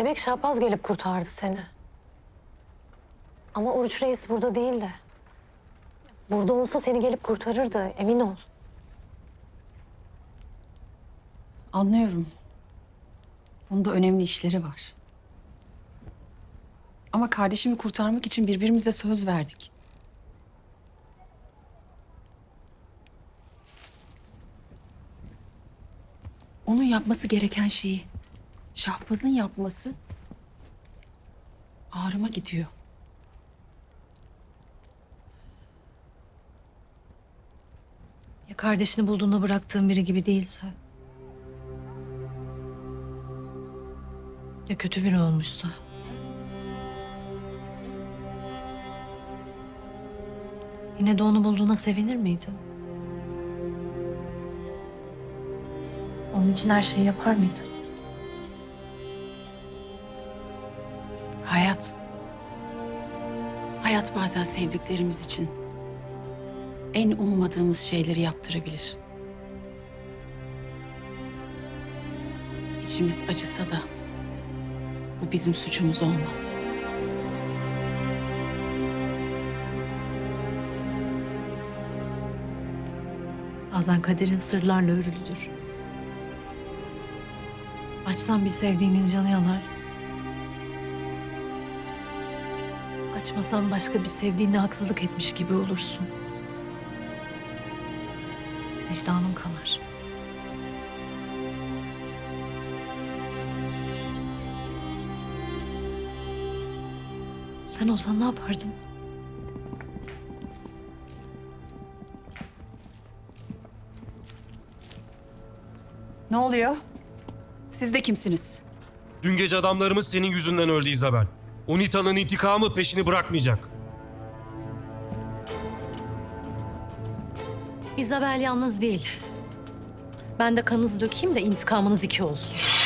Demek Şahbaz gelip kurtardı seni. Ama Oruç Reis burada değildi. Burada olsa seni gelip kurtarırdı, emin ol. Anlıyorum. Onda önemli işleri var. Ama kardeşimi kurtarmak için birbirimize söz verdik. Onun yapması gereken şeyi Şahbaz'ın yapması ağrıma gidiyor. Ya kardeşini bulduğunda bıraktığın biri gibi değilse? Ya kötü biri olmuşsa? Yine de onu bulduğuna sevinir miydin? Onun için her şeyi yapar mıydın? Hayat. Hayat bazen sevdiklerimiz için en ummadığımız şeyleri yaptırabilir. İçimiz acısa da bu bizim suçumuz olmaz. Bazen kaderin sırlarla örülüdür. Açsan bir sevdiğinin canı yanar. Açmasan başka bir sevdiğine haksızlık etmiş gibi olursun. Vicdanın kanar. Sen olsan ne yapardın? Ne oluyor? Siz de kimsiniz? Dün gece adamlarımız senin yüzünden öldü Isabel. Unita'nın intikamı peşini bırakmayacak. Isabel yalnız değil. Ben de kanınızı dökeyim de intikamınız iki olsun.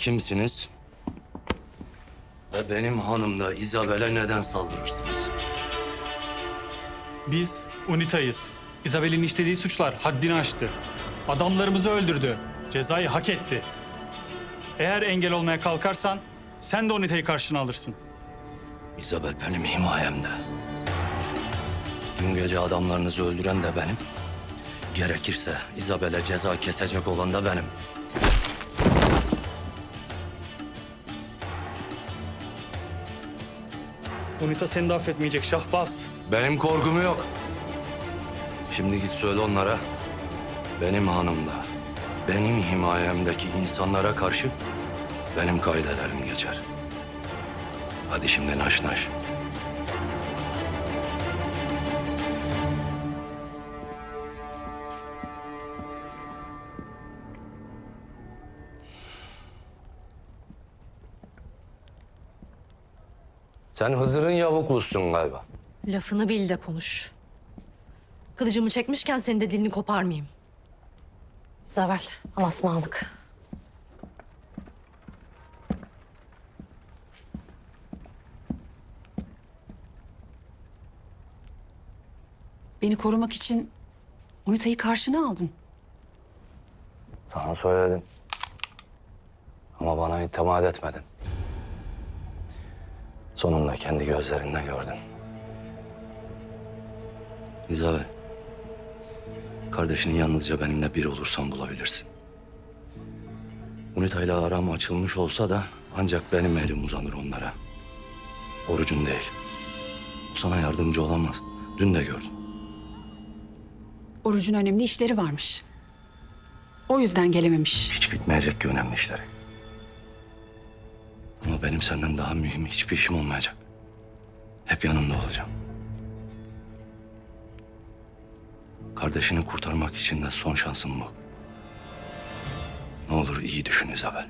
Kimsiniz? Ve benim hanımda Isabel'e neden saldırırsınız? Biz UNITA'yız. Isabel'in işlediği suçlar haddini aştı. Adamlarımızı öldürdü. Cezayı hak etti. Eğer engel olmaya kalkarsan sen de UNITA'yı karşına alırsın. Isabel benim himayemde. Dün gece adamlarınızı öldüren de benim. Gerekirse Isabel'e ceza kesecek olan da benim. UNITA seni de affetmeyecek Şahbaz. Benim korkum yok. Şimdi git söyle onlara. Benim hanımda, benim himayemdeki insanlara karşı benim kaidelerim geçer. Hadi şimdi naş naş. Sen Hızır'ın yavuklusun galiba. Lafını bil de konuş. Kılıcımı çekmişken senin de dilini koparmayayım. Zavel, alasmalık. Beni korumak için Unita'yı karşına aldın. Sana söyledim. Ama bana itimat etmedin. Sonunda kendi gözlerinle gördün. İzabel. Kardeşini yalnızca benimle bir olursan bulabilirsin. Unita ile aram açılmış olsa da ancak benim elim uzanır onlara. Orucun değil. O sana yardımcı olamaz. Dün de gördüm. Orucun önemli işleri varmış. O yüzden gelememiş. Hiç bitmeyecek ki önemli işleri. Benim senden daha mühim hiçbir işim olmayacak. Hep yanında olacağım. Kardeşini kurtarmak için de son şansım bu. Ne olur iyi düşün Isabel.